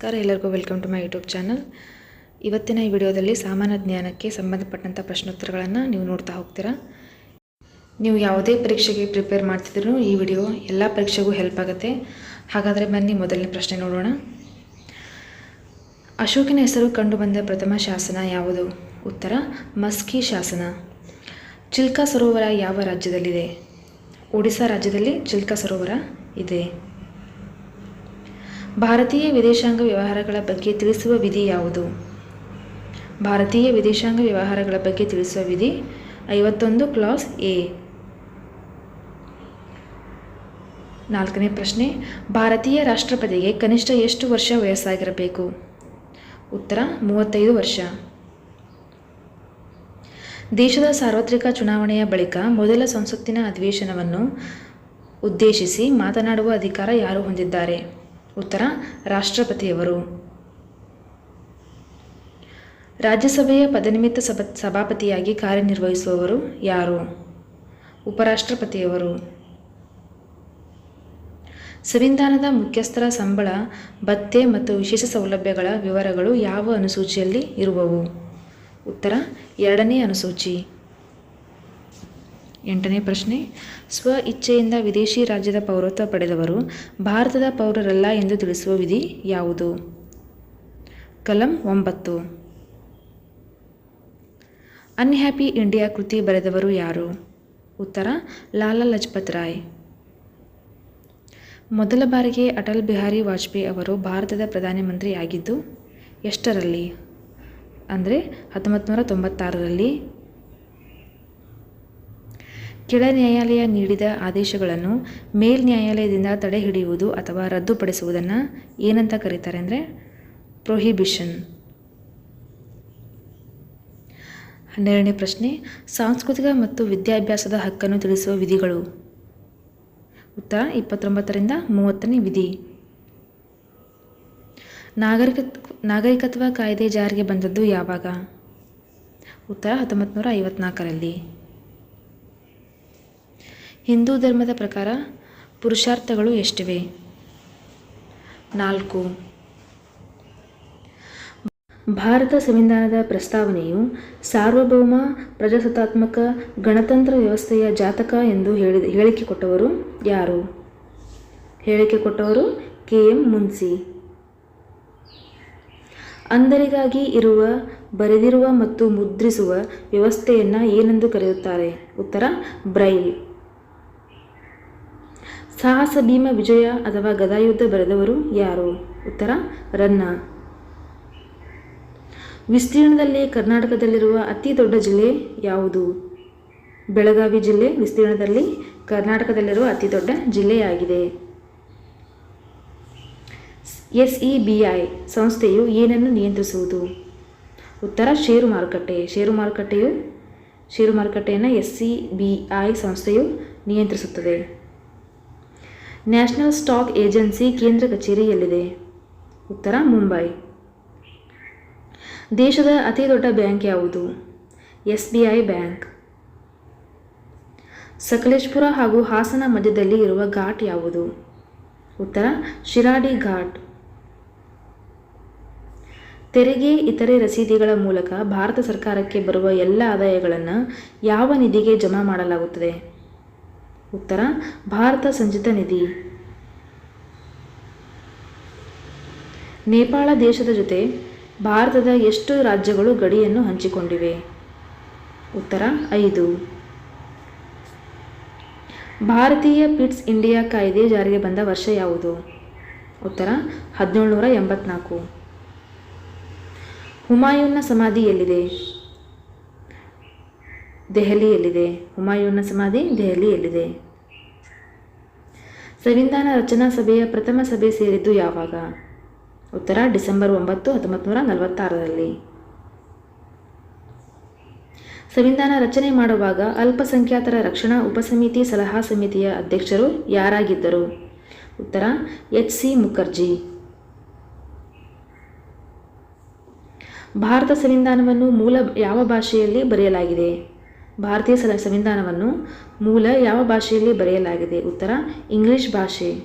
ನಮಸ್ಕಾರ, ಎಲ್ಲರಿಗೂ welcome to my YouTube channel. ಇವತ್ತಿನ ಈ ವಿಡಿಯೋದಲ್ಲಿ ಸಾಮಾನ್ಯ ಜ್ಞಾನಕ್ಕೆ ಸಂಬಂಧಪಟ್ಟಂಥ ಪ್ರಶ್ನೋತ್ತರಗಳನ್ನು ನೀವು ನೋಡ್ತಾ ಹೋಗ್ತೀರಾ? ನೀವು ಯಾವುದೇ ಪರೀಕ್ಷೆಗೆ ಪ್ರಿಪೇರ್ ಮಾಡ್ತಿದ್ರು ಈ ವಿಡಿಯೋ ಎಲ್ಲ ಪರೀಕ್ಷೆಗೂ ಹೆಲ್ಪ್ ಆಗುತ್ತೆ. ಹಾಗಾದರೆ ಬನ್ನಿ ಮೊದಲನೇ ಪ್ರಶ್ನೆ ನೋಡೋಣ. ಅಶೋಕನ ಹೆಸರು ಕಂಡುಬಂದ ಪ್ರಥಮ ಶಾಸನ ಯಾವುದು? ಉತ್ತರ, ಮಸ್ಕಿ ಶಾಸನ. ಚಿಲ್ಕಾ ಸರೋವರ ಯಾವ ರಾಜ್ಯದಲ್ಲಿದೆ? ಒಡಿಶಾ ರಾಜ್ಯದಲ್ಲಿ ಚಿಲ್ಕಾ ಸರೋವರ ಇದೆ. ಭಾರತೀಯ ವಿದೇಶಾಂಗ ವ್ಯವಹಾರಗಳ ಬಗ್ಗೆ ತಿಳಿಸುವ ವಿಧಿ ಯಾವುದು? ಭಾರತೀಯ ವಿದೇಶಾಂಗ ವ್ಯವಹಾರಗಳ ಬಗ್ಗೆ ತಿಳಿಸುವ ವಿಧಿ ಐವತ್ತೊಂದು ಕ್ಲಾಸ್ ಎ. ನಾಲ್ಕನೇ ಪ್ರಶ್ನೆ, ಭಾರತೀಯ ರಾಷ್ಟ್ರಪತಿಗೆ ಕನಿಷ್ಠ ಎಷ್ಟು ವರ್ಷ ವಯಸ್ಸಾಗಿರಬೇಕು? ಉತ್ತರ, ಮೂವತ್ತೈದು ವರ್ಷ. ದೇಶದ ಸಾರ್ವತ್ರಿಕ ಚುನಾವಣೆಯ ಬಳಿಕ ಮೊದಲ ಸಂಸತ್ತಿನ ಅಧಿವೇಶನವನ್ನು ಉದ್ದೇಶಿಸಿ ಮಾತನಾಡುವ ಅಧಿಕಾರ ಯಾರು ಹೊಂದಿದ್ದಾರೆ? ಉತ್ತರ, ರಾಷ್ಟ್ರಪತಿಯವರು. ರಾಜ್ಯಸಭೆಯ ಪದನಿಮಿತ್ತ ಸಭ, ಸಭಾಪತಿಯಾಗಿ ಕಾರ್ಯನಿರ್ವಹಿಸುವವರು ಯಾರು? ಉಪರಾಷ್ಟ್ರಪತಿಯವರು. ಸಂವಿಧಾನದ ಮುಖ್ಯಸ್ಥರ ಸಂಬಳ ಭತ್ಯೆ ಮತ್ತು ವಿಶೇಷ ಸೌಲಭ್ಯಗಳ ವಿವರಗಳು ಯಾವ ಅನುಸೂಚಿಯಲ್ಲಿ ಇರುವವು? ಉತ್ತರ, ಎರಡನೇ ಅನುಸೂಚಿ. ಎಂಟನೇ ಪ್ರಶ್ನೆ, ಸ್ವ ಇಚ್ಛೆಯಿಂದ ವಿದೇಶಿ ರಾಜ್ಯದ ಪೌರತ್ವ ಪಡೆದವರು ಭಾರತದ ಪೌರರಲ್ಲ ಎಂದು ತಿಳಿಸುವ ವಿಧಿ ಯಾವುದು? ಕಲಂ ಒಂಬತ್ತು. ಅನ್ಹ್ಯಾಪಿ ಇಂಡಿಯಾ ಕೃತಿ ಬರೆದವರು ಯಾರು? ಉತ್ತರ, ಲಾಲಾ ಲಜಪತ್ ರಾಯ್. ಮೊದಲ ಬಾರಿಗೆ ಅಟಲ್ ಬಿಹಾರಿ ವಾಜಪೇಯಿ ಅವರು ಭಾರತದ ಪ್ರಧಾನಮಂತ್ರಿಯಾಗಿದ್ದು ಎಷ್ಟರಲ್ಲಿ? ಅಂದರೆ ಹತ್ತೊಂಬತ್ತು ನೂರ ತೊಂಬತ್ತಾರರಲ್ಲಿ. ಕೆಳ ನ್ಯಾಯಾಲಯ ನೀಡಿದ ಆದೇಶಗಳನ್ನು ಮೇಲ್ ನ್ಯಾಯಾಲಯದಿಂದ ತಡೆ ಹಿಡಿಯುವುದು ಅಥವಾ ರದ್ದುಪಡಿಸುವುದನ್ನು ಏನಂತ ಕರೀತಾರೆ ಅಂದರೆ ಪ್ರೊಹಿಬಿಷನ್ ಹನ್ನೆರಡನೇ ಪ್ರಶ್ನೆ, ಸಾಂಸ್ಕೃತಿಕ ಮತ್ತು ವಿದ್ಯಾಭ್ಯಾಸದ ಹಕ್ಕನ್ನು ತಿಳಿಸುವ ವಿಧಿಗಳು. ಉತ್ತರ, ಇಪ್ಪತ್ತೊಂಬತ್ತರಿಂದ ಮೂವತ್ತನೇ ವಿಧಿ. ನಾಗರಿಕ, ನಾಗರಿಕತ್ವ ಕಾಯ್ದೆ ಜಾರಿಗೆ ಬಂದದ್ದು ಯಾವಾಗ? ಉತ್ತರ ಹತ್ತೊಂಬತ್ತು ನೂರ ಐವತ್ನಾಲ್ಕರಲ್ಲಿ. ಹಿಂದೂ ಧರ್ಮದ ಪ್ರಕಾರ ಪುರುಷಾರ್ಥಗಳು ಎಷ್ಟಿವೆ? ನಾಲ್ಕು. ಭಾರತ ಸಂವಿಧಾನದ ಪ್ರಸ್ತಾವನೆಯು ಸಾರ್ವಭೌಮ ಪ್ರಜಾಸತ್ತಾತ್ಮಕ ಗಣತಂತ್ರ ವ್ಯವಸ್ಥೆಯ ಜಾತಕ ಎಂದು ಹೇಳಿ ಹೇಳಿಕೆ ಕೊಟ್ಟವರು ಯಾರು? ಹೇಳಿಕೆ ಕೊಟ್ಟವರು ಕೆ. ಎಂ. ಮುನ್ಸಿ. ಅಂಧರಿಗಾಗಿ ಇರುವ, ಬರೆದಿರುವ ಮತ್ತು ಮುದ್ರಿಸುವ ವ್ಯವಸ್ಥೆಯನ್ನು ಏನೆಂದು ಕರೆಯುತ್ತಾರೆ? ಉತ್ತರ, ಬ್ರೈಲ್. ಸಾಹಸ ಭೀಮ ವಿಜಯ ಅಥವಾ ಗದಾಯುದ್ಧ ಬರೆದವರು ಯಾರು? ಉತ್ತರ, ರನ್ನ. ವಿಸ್ತೀರ್ಣದಲ್ಲಿ ಕರ್ನಾಟಕದಲ್ಲಿರುವ ಅತಿ ದೊಡ್ಡ ಜಿಲ್ಲೆ ಯಾವುದು? ಬೆಳಗಾವಿ ಜಿಲ್ಲೆ, ವಿಸ್ತೀರ್ಣದಲ್ಲಿ ಕರ್ನಾಟಕದಲ್ಲಿರುವ ಅತಿ ದೊಡ್ಡ ಜಿಲ್ಲೆಯಾಗಿದೆ. ಎಸ್ ಇ ಬಿ ಐ ಸಂಸ್ಥೆಯು ಏನನ್ನು ನಿಯಂತ್ರಿಸುವುದು? ಉತ್ತರ, ಷೇರು ಮಾರುಕಟ್ಟೆ. ಷೇರು ಮಾರುಕಟ್ಟೆಯು, ಷೇರು ಮಾರುಕಟ್ಟೆಯನ್ನು ಎಸ್ ಸಿ ಬಿ ಐ ಸಂಸ್ಥೆಯು ನಿಯಂತ್ರಿಸುತ್ತದೆ. ನ್ಯಾಷನಲ್ ಸ್ಟಾಕ್ ಏಜೆನ್ಸಿ ಕೇಂದ್ರ ಕಚೇರಿ ಎಲ್ಲಿದೆ ಉತ್ತರ, ಮುಂಬೈ. ದೇಶದ ಅತಿ ದೊಡ್ಡ ಬ್ಯಾಂಕ್ ಯಾವುದು? S B I bank. Sakleshpur ಹಾಗೂ ಹಾಸನ ಮಧ್ಯದಲ್ಲಿ ಇರುವ ಘಾಟ್ ಯಾವುದು? ಉತ್ತರ, ಶಿರಾಡಿ ಘಾಟ್. ತೆರಿಗೆ, ಇತರೆ ರಸೀದಿಗಳ ಮೂಲಕ ಭಾರತ ಸರ್ಕಾರಕ್ಕೆ ಬರುವ ಎಲ್ಲ ಆದಾಯಗಳನ್ನು ಯಾವ ನಿಧಿಗೆ ಜಮಾ ಮಾಡಲಾಗುತ್ತದೆ? ಉತ್ತರ, ಭಾರತ ಸಂಚಿತ ನಿಧಿ. ನೇಪಾಳ ದೇಶದ ಜೊತೆ ಭಾರತದ ಎಷ್ಟು ರಾಜ್ಯಗಳು ಗಡಿಯನ್ನು ಹಂಚಿಕೊಂಡಿವೆ? ಉತ್ತರ, ಐದು. ಭಾರತೀಯ ಪಿಟ್ಸ್ ಇಂಡಿಯಾ ಕಾಯ್ದೆ ಜಾರಿಗೆ ಬಂದ ವರ್ಷ ಯಾವುದು? ಉತ್ತರ, ಹದಿನೇಳು ನೂರ ಎಂಬತ್ನಾಲ್ಕು. ಹುಮಾಯೂನ್ನ ಸಮಾಧಿ ಎಲ್ಲಿದೆ? ದೆಹಲಿಯಲ್ಲಿದೆ. ಹುಮಾಯೂನ ಸಮಾಧಿ ದೆಹಲಿಯಲ್ಲಿದೆ. ಸಂವಿಧಾನ ರಚನಾ ಸಭೆಯ ಪ್ರಥಮ ಸಭೆ ಸೇರಿದ್ದು ಯಾವಾಗ? ಉತ್ತರ ಡಿಸೆಂಬರ್ ಒಂಬತ್ತು ಹತ್ತೊಂಬತ್ತು ನೂರ ನಲವತ್ತಾರರಲ್ಲಿ. ಸಂವಿಧಾನ ರಚನೆ ಮಾಡುವಾಗ ಅಲ್ಪಸಂಖ್ಯಾತರ ರಕ್ಷಣಾ ಉಪಸಮಿತಿ ಸಲಹಾ ಸಮಿತಿಯ ಅಧ್ಯಕ್ಷರು ಯಾರಾಗಿದ್ದರು? ಉತ್ತರ, ಎಚ್ ಸಿ ಮುಖರ್ಜಿ. ಭಾರತ ಸಂವಿಧಾನವನ್ನು ಮೂಲ ಯಾವ ಭಾಷೆಯಲ್ಲಿ ಬರೆಯಲಾಗಿದೆ? ಭಾರತೀಯ ಸಂವಿಧಾನವನ್ನು ಮೂಲ ಯಾವ ಭಾಷೆಯಲ್ಲಿ ಬರೆಯಲಾಗಿದೆ? ಉತ್ತರ, ಇಂಗ್ಲಿಷ್ ಭಾಷೆ.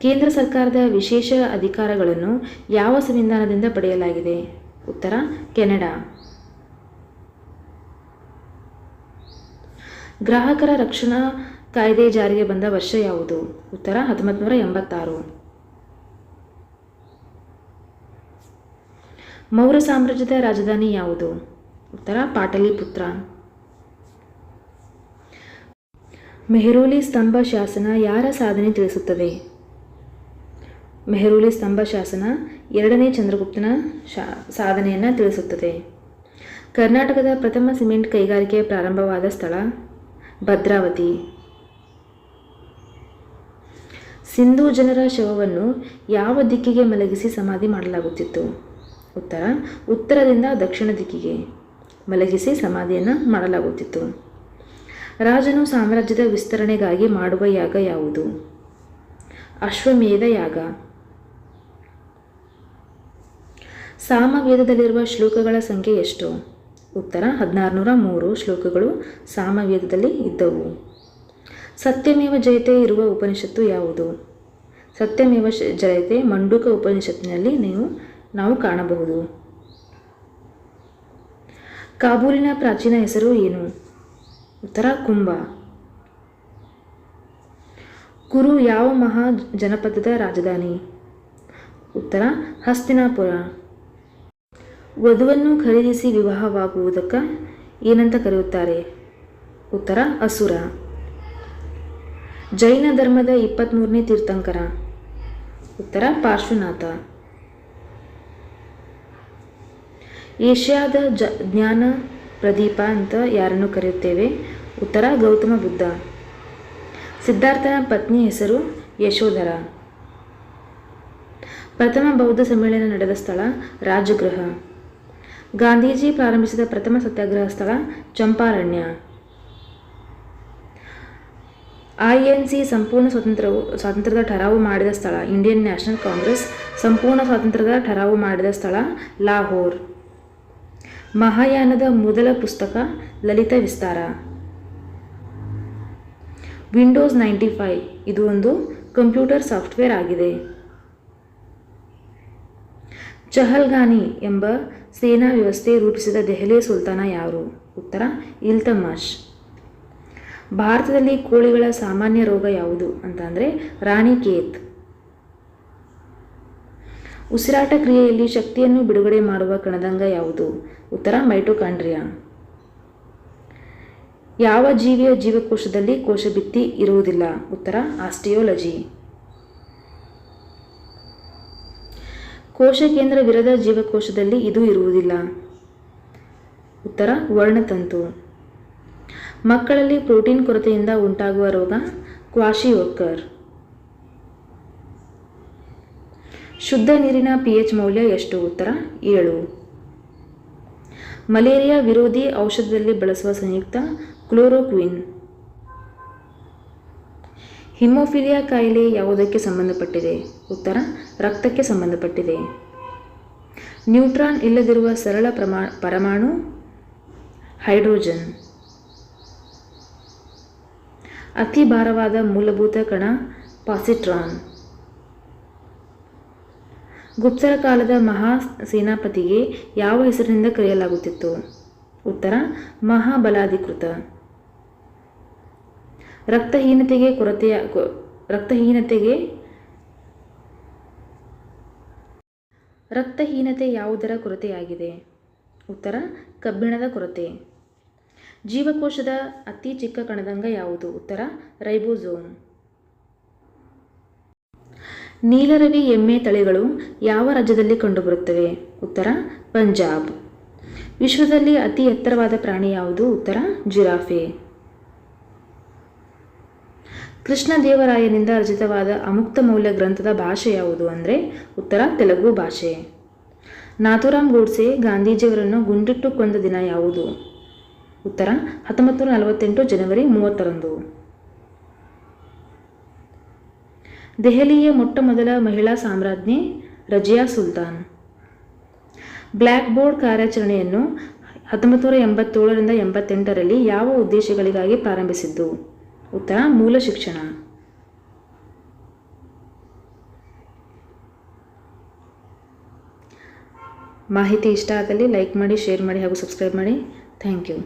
ಕೇಂದ್ರ ಸರ್ಕಾರದ ವಿಶೇಷ ಅಧಿಕಾರಗಳನ್ನು ಯಾವ ಸಂವಿಧಾನದಿಂದ ಪಡೆಯಲಾಗಿದೆ? ಉತ್ತರ, ಕೆನಡಾ. ಗ್ರಾಹಕರ ರಕ್ಷಣಾ ಕಾಯ್ದೆ ಜಾರಿಗೆ ಬಂದ ವರ್ಷ ಯಾವುದು? ಉತ್ತರ ಹತ್ತೊಂಬತ್ತು ನೂರ ಎಂಬತ್ತಾರು. ಮೌರ್ಯ ಸಾಮ್ರಾಜ್ಯದ ರಾಜಧಾನಿ ಯಾವುದು? ಉತ್ತರ ಪಾಟಲಿಪುತ್ರ ಮೆಹರೂಲಿ ಸ್ತಂಭ ಶಾಸನ ಯಾರ ಸಾಧನೆ ತಿಳಿಸುತ್ತದೆ? ಮೆಹರೂಲಿ ಸ್ತಂಭ ಶಾಸನ ಎರಡನೇ ಚಂದ್ರಗುಪ್ತನ ಶಾ, ಸಾಧನೆಯನ್ನು ತಿಳಿಸುತ್ತದೆ. ಕರ್ನಾಟಕದ ಪ್ರಥಮ ಸಿಮೆಂಟ್ ಕೈಗಾರಿಕೆ ಪ್ರಾರಂಭವಾದ ಸ್ಥಳ ಭದ್ರಾವತಿ. ಸಿಂಧೂ ಜನರ ಶವವನ್ನು ಯಾವ ದಿಕ್ಕಿಗೆ ಮಲಗಿಸಿ ಸಮಾಧಿ ಮಾಡಲಾಗುತ್ತಿತ್ತು? ಉತ್ತರ, ಉತ್ತರದಿಂದ ದಕ್ಷಿಣ ದಿಕ್ಕಿಗೆ. ಮಲಗಿಸಿ ಸಮಾಧಿಯನ್ನು ಮಾಡಲಾಗುತ್ತಿತ್ತು. ರಾಜನು ಸಾಮ್ರಾಜ್ಯದ ವಿಸ್ತರಣೆಗಾಗಿ ಮಾಡುವ ಯಾಗ ಯಾವುದು? ಅಶ್ವಮೇಧ ಯಾಗ. ಸಾಮವೇದದಲ್ಲಿರುವ ಶ್ಲೋಕಗಳ ಸಂಖ್ಯೆ ಎಷ್ಟು? ಉತ್ತರ, ಹದಿನಾರುನೂರ ಮೂರು ಶ್ಲೋಕಗಳು ಸಾಮವೇದದಲ್ಲಿ ಇದ್ದವು. ಸತ್ಯಮೇವ ಜಯತೆ ಇರುವ ಉಪನಿಷತ್ತು ಯಾವುದು? ಸತ್ಯಮೇವ ಜಯತೆ ಮಂಡೂಕ ಉಪನಿಷತ್ತಿನಲ್ಲಿ ನೀವು, ನಾವು ಕಾಣಬಹುದು. ಕಾಬೂಲಿನ ಪ್ರಾಚೀನ ಹೆಸರು ಏನು? ಉತ್ತರ, ಕುಂಭ. ಕುರು ಯಾವ ಮಹಾ ಜನಪದದ ರಾಜಧಾನಿ? ಉತ್ತರ, ಹಸ್ತಿನಾಪುರ. ವಧುವನ್ನು ಖರೀದಿಸಿ ವಿವಾಹವಾಗುವುದಕ್ಕೆ ಏನಂತ ಕರೆಯುತ್ತಾರೆ? ಉತ್ತರ, ಅಸುರ. ಜೈನ ಧರ್ಮದ ಇಪ್ಪತ್ತ್ಮೂರನೇ ತೀರ್ಥಂಕರ. ಉತ್ತರ, ಪಾರ್ಶ್ವನಾಥ. ಏಷ್ಯಾದ ಜ, ಜ್ಞಾನ ಪ್ರದೀಪ ಅಂತ ಯಾರನ್ನು ಕರೆಯುತ್ತೇವೆ? ಉತ್ತರ, ಗೌತಮ ಬುದ್ಧ. ಸಿದ್ಧಾರ್ಥನ ಪತ್ನಿ ಹೆಸರು ಯಶೋಧರ. ಪ್ರಥಮ ಬೌದ್ಧ ಸಮ್ಮೇಳನ ನಡೆದ ಸ್ಥಳ ರಾಜಗೃಹ. ಗಾಂಧೀಜಿ ಪ್ರಾರಂಭಿಸಿದ ಪ್ರಥಮ ಸತ್ಯಾಗ್ರಹ ಸ್ಥಳ ಚಂಪಾರಣ್ಯ. ಐಎನ್ಸಿ ಸಂಪೂರ್ಣ ಸ್ವಾತಂತ್ರ್ಯವು, ಸ್ವಾತಂತ್ರ್ಯದ ಠರಾವು ಮಾಡಿದ ಸ್ಥಳ, ಇಂಡಿಯನ್ ನ್ಯಾಷನಲ್ ಕಾಂಗ್ರೆಸ್ ಸಂಪೂರ್ಣ ಸ್ವಾತಂತ್ರ್ಯದ ಠರಾವು ಮಾಡಿದ ಸ್ಥಳ ಲಾಹೋರ್. ಮಹಾಯಾನದ ಮೊದಲ ಪುಸ್ತಕ, Lalita Vistara. Windows ninety five ಇದು ಒಂದು ಕಂಪ್ಯೂಟರ್ ಸಾಫ್ಟ್ವೇರ್ ಆಗಿದೆ. ಚಹಲ್ಗಾನಿ ಎಂಬ ಸೇನಾ ವ್ಯವಸ್ಥೆ ರೂಪಿಸಿದ ದೆಹಲಿ ಸುಲ್ತಾನ ಯಾರು? ಉತ್ತರ ಇಲ್ತಮಾಷ್ ಭಾರತದಲ್ಲಿ ಕೋಳಿಗಳ ಸಾಮಾನ್ಯ ರೋಗ ಯಾವುದು ಅಂತ ಅಂದರೆ ರಾಣಿಕೇತ್ ಉಸಿರಾಟ ಕ್ರಿಯೆಯಲ್ಲಿ ಶಕ್ತಿಯನ್ನು ಬಿಡುಗಡೆ ಮಾಡುವ ಕಣದಂಗ ಯಾವುದು? ಉತ್ತರ, ಮೈಟೋಕಾಂಡ್ರಿಯಾ. ಯಾವ ಜೀವಿಯ ಜೀವಕೋಶದಲ್ಲಿ ಕೋಶಭಿತ್ತಿ ಇರುವುದಿಲ್ಲ? ಉತ್ತರ, ಆಸ್ಟಿಯೋಲಜಿ. ಕೋಶ ಕೇಂದ್ರ ವಿರದ ಜೀವಕೋಶದಲ್ಲಿ ಇದು ಇರುವುದಿಲ್ಲ. ಉತ್ತರ, ವರ್ಣತಂತು. ಮಕ್ಕಳಲ್ಲಿ ಪ್ರೋಟೀನ್ ಕೊರತೆಯಿಂದ ಉಂಟಾಗುವ ರೋಗ ಕ್ವಾಶಿಯೋಕರ್ ಶುದ್ಧ ನೀರಿನ ಪಿ ಎಚ್ ಮೌಲ್ಯ ಎಷ್ಟು? ಉತ್ತರ, ಏಳು. ಮಲೇರಿಯಾ ವಿರೋಧಿ ಔಷಧದಲ್ಲಿ ಬಳಸುವ ಸಂಯುಕ್ತ ಕ್ಲೋರೋಕ್ವಿನ್. ಹಿಮೋಫಿಲಿಯಾ ಕಾಯಿಲೆ ಯಾವುದಕ್ಕೆ ಸಂಬಂಧಪಟ್ಟಿದೆ? ಉತ್ತರ, ರಕ್ತಕ್ಕೆ ಸಂಬಂಧಪಟ್ಟಿದೆ. ನ್ಯೂಟ್ರಾನ್ ಇಲ್ಲದಿರುವ ಸರಳ ಪ್ರಮಾ, ಪರಮಾಣು ಹೈಡ್ರೋಜನ್. ಅತಿ ಭಾರವಾದ ಮೂಲಭೂತ ಕಣ ಪಾಸಿಟ್ರಾನ್. ಗುಪ್ತರ ಕಾಲದ ಮಹಾ ಸೇನಾಪತಿಗೆ ಯಾವ ಹೆಸರಿನಿಂದ ಕರೆಯಲಾಗುತ್ತಿತ್ತು? ಉತ್ತರ, ಮಹಾಬಲಾಧಿಕೃತ. ರಕ್ತಹೀನತೆಗೆ ಕೊರತೆಯ ರಕ್ತಹೀನತೆಗೆ ರಕ್ತಹೀನತೆ ಯಾವುದರ ಕೊರತೆಯಾಗಿದೆ? ಉತ್ತರ, ಕಬ್ಬಿಣದ ಕೊರತೆ. ಜೀವಕೋಶದ ಅತಿ ಚಿಕ್ಕ ಕಣದಂಗ ಯಾವುದು? ಉತ್ತರ, ರೈಬೋಸೋಮ್. ನೀಲರವಿ ಎಮ್ಮೆ ತಳಿಗಳು ಯಾವ ರಾಜ್ಯದಲ್ಲಿ ಕಂಡುಬರುತ್ತವೆ? ಉತ್ತರ, ಪಂಜಾಬ್. ವಿಶ್ವದಲ್ಲಿ ಅತಿ ಎತ್ತರವಾದ ಪ್ರಾಣಿ ಯಾವುದು? ಉತ್ತರ, ಜಿರಾಫೆ. ಕೃಷ್ಣದೇವರಾಯನಿಂದ ರಚಿತವಾದ ಅಮುಕ್ತ ಮೌಲ್ಯ ಗ್ರಂಥದ ಭಾಷೆ ಯಾವುದು ಅಂದರೆ ಉತ್ತರ, ತೆಲುಗು ಭಾಷೆ. ನಾಥುರಾಮ್ ಗೋಡ್ಸೆ ಗಾಂಧೀಜಿಯವರನ್ನು ಗುಂಡಿಟ್ಟು ಕೊಂದ ದಿನ ಯಾವುದು? ಉತ್ತರ, ಹತ್ತೊಂಬತ್ತು ನಲವತ್ತೆಂಟು ಜನವರಿ ಮೂವತ್ತರಂದು. ದೆಹಲಿಯ ಮೊಟ್ಟ ಮೊದಲ ಮಹಿಳಾ ಸಾಮ್ರಾಜ್ಞಿ ರಜಿಯಾ ಸುಲ್ತಾನ್. ಬ್ಲ್ಯಾಕ್ ಬೋರ್ಡ್ ಕಾರ್ಯಾಚರಣೆಯನ್ನು ಹತ್ತೊಂಬತ್ತು ನೂರ ಎಂಬತ್ತೇಳರಿಂದ ಎಂಬತ್ತೆಂಟರಲ್ಲಿ ಯಾವ ಉದ್ದೇಶಗಳಿಗಾಗಿ ಪ್ರಾರಂಭಿಸಿದ್ದು? ಉತ್ತರ, ಮೂಲ ಶಿಕ್ಷಣ. ಮಾಹಿತಿ ಇಷ್ಟ ಆಗಲಿ ಲೈಕ್ ಮಾಡಿ, ಶೇರ್ ಮಾಡಿ ಹಾಗೂ ಸಬ್ಸ್ಕ್ರೈಬ್ ಮಾಡಿ. Thank you.